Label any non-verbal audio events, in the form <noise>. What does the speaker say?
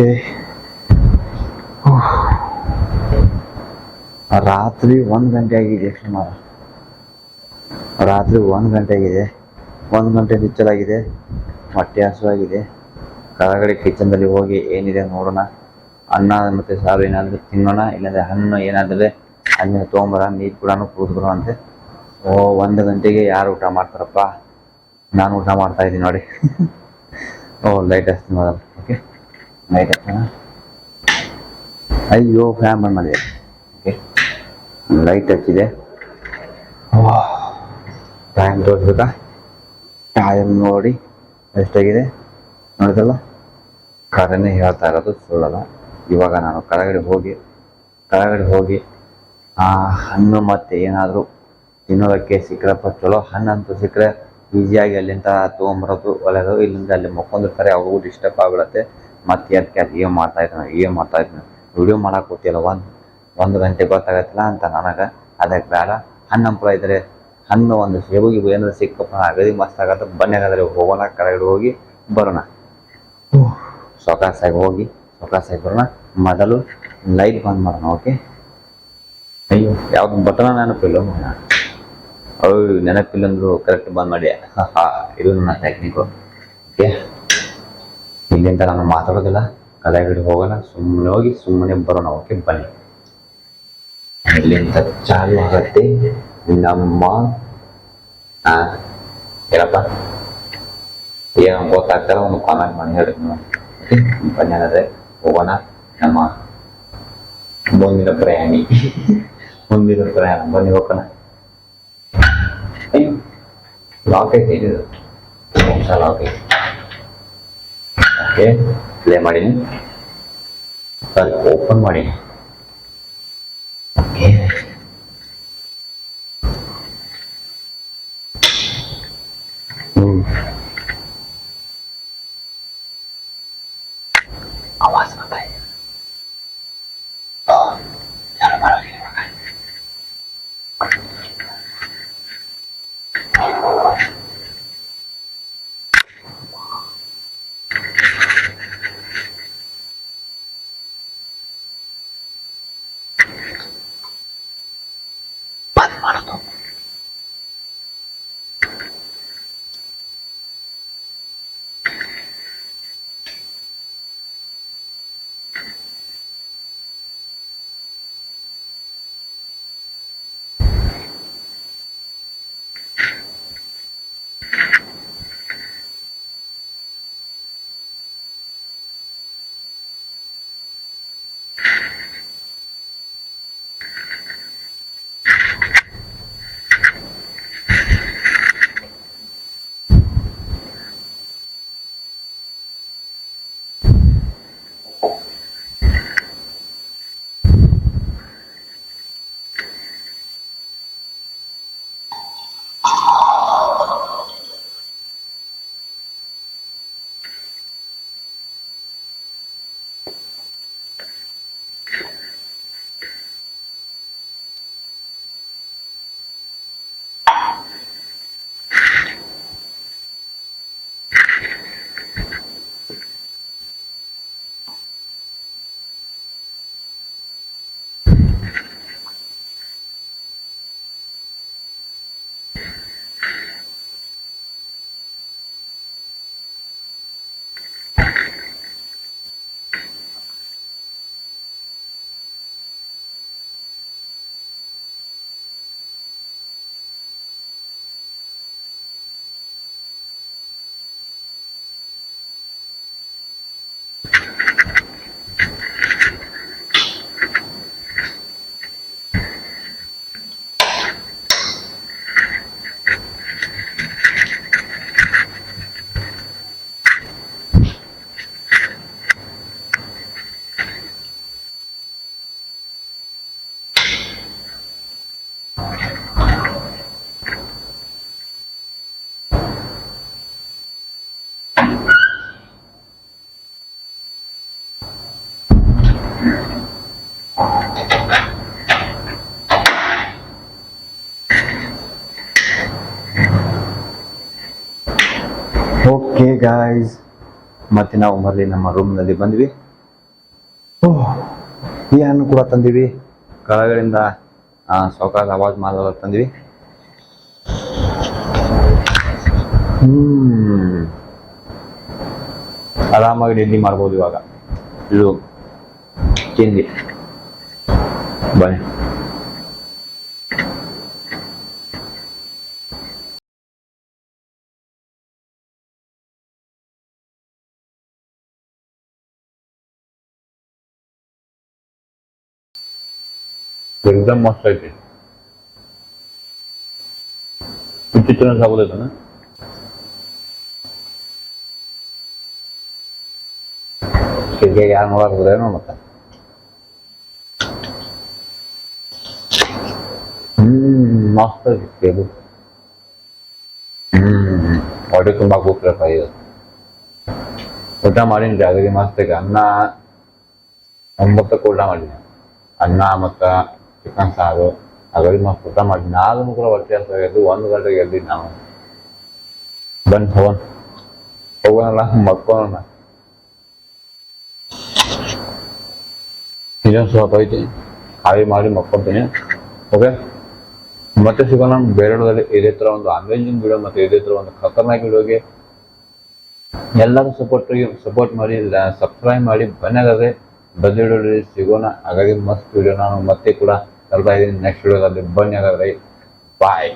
Okay. ರಾತ್ರಿ ಒಂದು ಗಂಟೆ ಆಗಿದೆ ಮಾರ ರಾತ್ರಿ ಒಂದು ಗಂಟೆ ಆಗಿದೆ. ಒಂದು ಗಂಟೆ ಬಿಚ್ಚಲಾಗಿದೆ. ಹೊಟ್ಟೆ ಹಸುವಾಗಿದೆ. ಕೆಳಗಡೆ ಕಿಚನ್ದಲ್ಲಿ ಹೋಗಿ ಏನಿದೆ ನೋಡೋಣ. ಅನ್ನ ಮತ್ತು ಸಾರು ಏನಾದರೂ ತಿನ್ನೋಣ, ಇಲ್ಲಾಂದರೆ ಹಣ್ಣು ಏನಾದರೆ ಹಣ್ಣು ತೊಗೊಂಬರ, ನೀರು ಕೂಡ ಅಂತೆ ಓ, ಒಂದು ಗಂಟೆಗೆ ಯಾರು ಊಟ ಮಾಡ್ತಾರಪ್ಪ? ನಾನು ಊಟ ಮಾಡ್ತಾ ಇದ್ದೀನಿ ನೋಡಿ. <laughs> ಓ ಲೈಟ್ ಹಚ್ತೀನಿ ಮೊದಲು ಲೈಟ್ ಅಯ್ಯೋ ಫ್ಯಾನ್ ಬಂದ್ ಮಾಡಿದೆ. ಓಕೆ ಲೈಟ್ ಹಚ್ಚಿದೆ. ಟೈಮ್ ತೋರಿಸ್ಬೇಕಾ ಟೈಮ್ ನೋಡಿ ಎಷ್ಟಾಗಿದೆ ನೋಡಿದಲ್ಲ ಕರೆನೇ ಹೇಳ್ತಾ ಇರೋದು ಸುಳ್ಳಲ್ಲ. ಇವಾಗ ನಾನು ಕೆಳಗಡೆ ಹೋಗಿ ಕೆಳಗಡೆ ಹೋಗಿ ಆ ಹಣ್ಣು ಮತ್ತು ಏನಾದರೂ ತಿನ್ನೋದಕ್ಕೆ ಸಿಕ್ಕರಪ್ಪ ಚಲೋ ಹಣ್ಣಂತೂ ಸಿಕ್ಕರೆ ಈಸಿಯಾಗಿ ಅಲ್ಲಿಂದ ತೊಗೊಂಬರೋದು ಒಳ್ಳೆಯದು ಇಲ್ಲಿಂದ ಅಲ್ಲಿ ಮಕ್ಕೊಂಡಿರ್ತಾರೆ ಅವ್ರಿಗೂ ಡಿಸ್ಟರ್ಬ್ ಆಗ್ಬಿಡತ್ತೆ. ಮತ್ತೆ ಅದಕ್ಕೆ ಅದು ಏನು ಮಾಡ್ತಾ ಇದ್ದಾನೆ ಏನು ಮಾಡ್ತಾ ಇದ್ದಾನೆ ವಿಡಿಯೋ ಮಾಡಕ್ಕೆ ಕೂತಿಲ್ಲ ಒಂದು ಒಂದು ಗಂಟೆ ಗೊತ್ತಾಗತ್ತಿಲ್ಲ ಅಂತ ನನಗೆ. ಅದಕ್ಕೆ ಬೇಡ. ಹಣ್ಣು ಹಂಪಲ ಇದ್ರೆ, ಹಣ್ಣು ಒಂದು ಸೇಬು ಗಿಬು ಏನಾದ್ರು ಸಿಕ್ಕಪ್ಪ ಅಗದಿ ಮಸ್ತ್ ಆಗತ್ತೆ. ಬನ್ನಿ ಹಾಗಾದ್ರೆ ಹೋಗೋಣ ಕರಗಡೆ ಹೋಗಿ ಬರೋಣ. ಸೊಕಾಸಾಗಿ ಹೋಗಿ ಸೊಕಾಸಾಗಿ ಬರೋಣ. ಮೊದಲು ಲೈಟ್ ಬಂದ್ ಮಾಡೋಣ ಓಕೆ ಅಯ್ಯೋ, ಯಾವ್ದು ಬಟನ ನೆನಪಿಲ್ಲ ಅಯ್ಯೋ, ನೆನಪಿಲ್ಲ ಅಂದ್ರು ಕರೆಕ್ಟ್ ಬಂದ್ ಮಾಡಿ. <laughs> ಇದು ನನ್ನ ಟೆಕ್ನಿಕ್ ಓಕೆ ಇಲ್ಲಿಂದ ನಾನು ಮಾತಾಡೋದಿಲ್ಲ ಕೆಳಗಡೆ ಹೋಗೋಣ ಸುಮ್ಮನೆ ಹೋಗಿ ಸುಮ್ಮನೆ ಬರೋಣ ಓಕೆ ಬನ್ನಿ. ಇಲ್ಲಿಂದ ಚಾಲು ಆಗತ್ತೆ. ನಮ್ಮ ಏನಪ್ಪ? ಏನು ಗೊತ್ತಾಗ್ತಾರ ಒಂದು ಕಾಮೆಂಟ್ ಮಾಡಿ ಹೇಳಿ. ಬನ್ನಿ ಅನ್ನೋದೇ ಹೋಗೋಣ. ನಮ್ಮ ಮುಂದಿನ ಪ್ರಯಾಣಿ. ಮುಂದಿನ ಪ್ರಯಾಣ. ಬನ್ನಿ ಹೋಗೋಣ. ಲಾಕ್ ಇದು ಓಕೆ ಪ್ಲೇ ಮಾಡೀನಿ ಸಾರಿ ಓಪನ್ ಮಾಡೀನಿ ಓಕೆ ಹ್ಮ್ आवाज बताइए ಓಕೆ ಗಾಯ್ಸ್ ಮತ್ತೆ ನಾವು ಮರಳಿ ನಮ್ಮ ರೂಮ್ನಲ್ಲಿ ಬಂದ್ವಿ. ಈ ಹಣ್ಣು ಕೂಡ ತಂದಿವಿ. ಕೆಳಗಡೆಯಿಂದ ಸೌಕಾದ ಆವಾಜ್ ಮಾಲೆಲ್ಲ ತಂದ್ವಿ. ಹ್ಮ್. ಆರಾಮಾಗಿ ನಿದ್ದೆ ಮಾಡ್ಬೋದು ಇವಾಗ. ಇದು ತಿಂಡಿ. ಬನ್ನಿ. एकदम मस्त आहे ते. चित्रण सावलं ना? ठीक आहे अंगवार होत आहे ना मग मस्त केलं ऑडिओ तुम्हाला खूप पाहिजे कोटा मारीन जागरी मस्त का? अण्णा अंबत कोटा मारीन. अण्णा ಚಿಕನ್ ಸಾರು ಅಗಡಿ ಮಸ್ತ್ ಊಟ ಮಾಡಿ ನಾನು ಕೂಡ ಹೊಟ್ಟೆ ಹಸಿದು ಒಂದು ಗಂಟೆಗೆ ಎದ್ದಿದ್ದು ನಾನು ಬಂದು ಹೋಗೋಣ. ಹೋಗೋಣಲ್ಲ ಮಕ್ಕೋಣ ಇನ್ನೊಂದು ಸ್ವಲ್ಪ ಐತಿ. ಖಾಲಿ ಮಾಡಿ ಮಕ್ಕೊಂತೀನಿ ಓಕೆ ಮತ್ತೆ ಸಿಗೋಣ ಬೇರೆಡದಲ್ಲಿ ಇದೇ ಥರ ಒಂದು ಅಮೇಜಿಂಗ್ ವಿಡಿಯೋ ಮತ್ತೆ ಇದೇ ಥರ ಒಂದು ಖತರ್ನಾಕ್ ವಿಡಿಯೋಗೆ ಎಲ್ಲರೂ ಸಪೋರ್ಟ್ ಸಪೋರ್ಟ್ ಮಾಡಿ ಸಬ್ಸ್ಕ್ರೈಬ್ ಮಾಡಿ ಬನ್ನಿ ಬದ್ಲಿ ವಿಡಿಯೋದಲ್ಲಿ ಸಿಗೋಣ. ಹಾಗಾಗಿ ಮಸ್ತ್ ವಿಡಿಯೋ ನಾನು ಮತ್ತೆ ಕೂಡ ತರ್ತಾ ಇದ್ದೀನಿ ನೆಕ್ಸ್ಟ್ ವಿಡಿಯೋದಲ್ಲಿ ಬನ್ನಿ ಹಾಗಾದ್ರೆ ಬಾಯ್